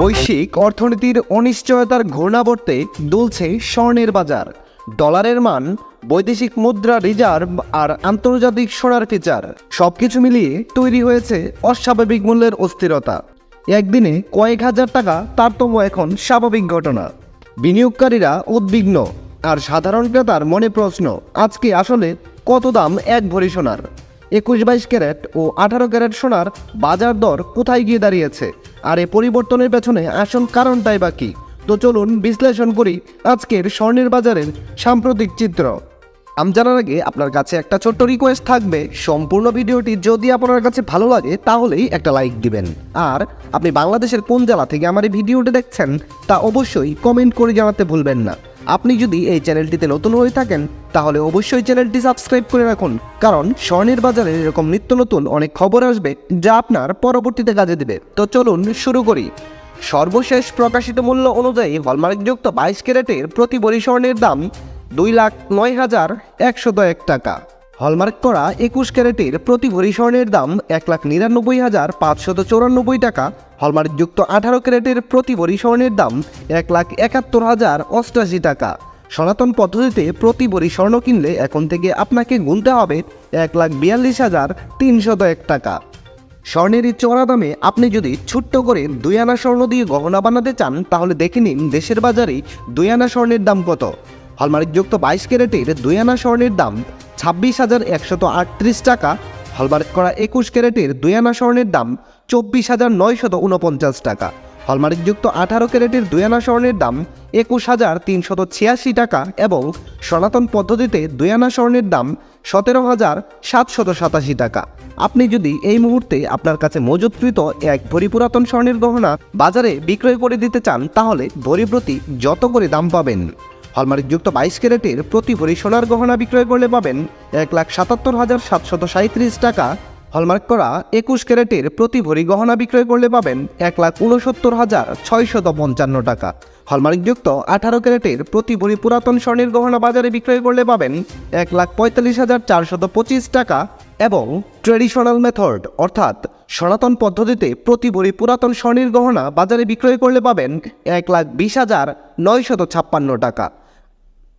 বৈশ্বিক অর্থনীতির অনিশ্চয়তার ঘূর্ণাবর্তে দুলছে স্বর্ণের বাজার, ডলারের মান, বৈদেশিক মুদ্রা রিজার্ভ আর আন্তর্জাতিক সোনার ফিচার। সবকিছু মিলিয়ে তৈরি হয়েছে অস্বাভাবিক মূল্যের অস্থিরতা। একদিনে কয়েক হাজার টাকা তারতম্য এখন স্বাভাবিক ঘটনা। বিনিয়োগকারীরা উদ্বিগ্ন, আর সাধারণ ক্রেতার মনে প্রশ্ন, আজকে আসলে কত দাম এক ভরি সোনার? একুশ বাইশ ক্যারেট ও আঠারো ক্যারেট সোনার বাজার দর কোথায় গিয়ে দাঁড়িয়েছে? আর এ পরিবর্তনের পেছনে আসল কারণটাই বা কী? তো চলুন বিশ্লেষণ করি আজকের স্বর্ণের বাজারের সাম্প্রতিক চিত্র। আম জানার আগে আপনার কাছে একটা ছোট্ট রিকোয়েস্ট থাকবে। সম্পূর্ণ ভিডিওটি যদি আপনার কাছে ভালো লাগে, তাহলেই একটা লাইক দিবেন। আর আপনি বাংলাদেশের কোন জেলা থেকে আমার এই ভিডিওটি দেখছেন, তা অবশ্যই কমেন্ট করে জানাতে ভুলবেন না। আপনি যদি এই চ্যানেলটিতে নতুন হয়ে থাকেন, তাহলে অবশ্যই চ্যানেলটি সাবস্ক্রাইব করে রাখুন। কারণ স্বর্ণের বাজারে এরকম নিত্য নতুন অনেক খবর আসবে, যা আপনার পরবর্তীতে কাজে দেবে। তো চলুন শুরু করি। সর্বশেষ প্রকাশিত মূল্য অনুযায়ী হলমার্কযুক্ত বাইশ ক্যারেটের প্রতি বড়ি স্বর্ণের দাম দুই লাখ নয় হাজার একশো এক টাকা। হলমার্ক করা একুশ ক্যারেটের প্রতি ভরি স্বর্ণের দাম এক লাখ নিরানব্বই হাজার পাঁচশত চৌরানব্বই টাকা। হলমার্কযুক্ত আঠারো ক্যারেটের প্রতি ভরি স্বর্ণের দাম এক লাখ একাত্তর হাজার অষ্টাশি টাকা। সনাতন পদ্ধতিতে প্রতি ভরি স্বর্ণ কিনলে এখন থেকে আপনাকে গুনতে হবে এক লাখ বিয়াল্লিশ হাজার তিনশত এক টাকা। স্বর্ণের এই চড়া দামে আপনি যদি ছোট্ট করে দুই আনা স্বর্ণ দিয়ে গহনা বানাতে চান, তাহলে দেখে নিন দেশের বাজারে দুই আনা স্বর্ণের দাম কত। হলমার্কযুক্ত বাইশ ক্যারেটের দুই আনা স্বর্ণের দাম ছাব্বিশ হাজার একশত আটত্রিশ টাকা। হলমার্ক করা একুশ ক্যারেটের দুই আনা স্বর্ণের দাম চব্বিশ হাজার নয়শত উনপঞ্চাশ টাকা। হলমার্কযুক্ত আঠারো ক্যারেটের দুই আনা স্বর্ণের দাম একুশ হাজার তিনশত ছিয়াশি টাকা এবং সনাতন পদ্ধতিতে দুই আনা স্বর্ণের দাম সতেরো হাজার সাতশত সাতাশি টাকা। আপনি যদি এই মুহূর্তে আপনার কাছে মজুতকৃত এক ভরি পুরাতন স্বর্ণের গহনা বাজারে বিক্রয় করে দিতে চান, তাহলে ভরি প্রতি যত করে দাম পাবেন? হলমার্কযুক্ত বাইশ ক্যারেটের প্রতি ভরি সোনার গহনা বিক্রয় করলে পাবেন এক লাখ সাতাত্তর হাজার সাতশত সাঁত্রিশ টাকা। হলমার্ক করা একুশ ক্যারেটের প্রতি ভরি গহনা বিক্রয় করলে পাবেন এক লাখ উনসত্তর হাজার ছয়শত পঞ্চান্ন টাকা। হলমার্কযুক্ত আঠারো ক্যারেটের প্রতি ভরি পুরাতন স্বর্ণের গহনা বাজারে বিক্রয় করলে পাবেন এক লাখ পঁয়তাল্লিশ হাজার চারশত পঁচিশ টাকা এবং ট্রেডিশনাল মেথড, অর্থাৎ সনাতন পদ্ধতিতে প্রতি ভরি পুরাতন স্বর্ণের গহনা বাজারে বিক্রয় করলে পাবেন এক লাখ বিশ হাজার নয়শত ছাপ্পান্ন টাকা।